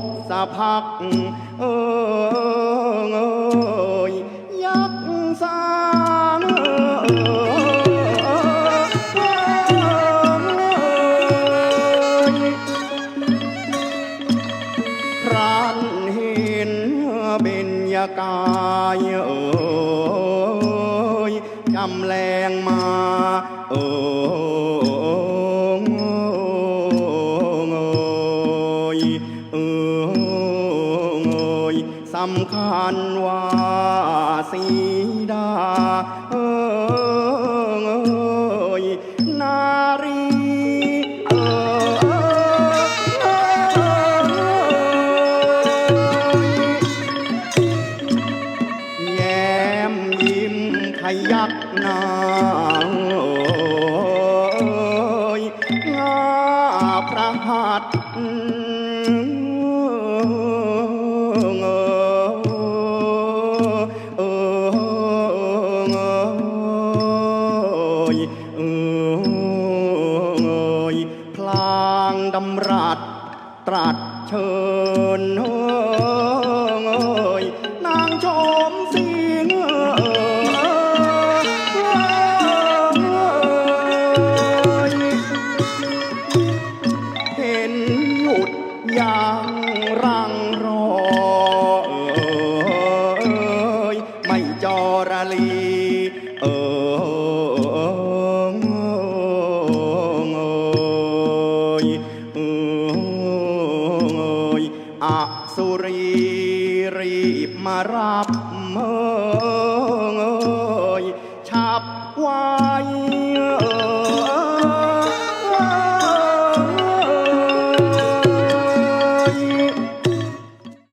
ดสะพักเออเอยยักษ์สางครานเห็นเบญยากายเออจำแรงมาเออเอำคัญว่าสีดา เอ่ยนารีเอ่ยแย้มยิ้มขยักหน้าเอยงาพระหัตถ์ ยเอ่ยพลางดำรัสตรัสเชิญเอ่ยนางชมสิงเอ่ยเห็นหยุดยังรังรอเอ่ยไม่จอระลี ยอสุรีรีบมารับเอ่ยฉับไว้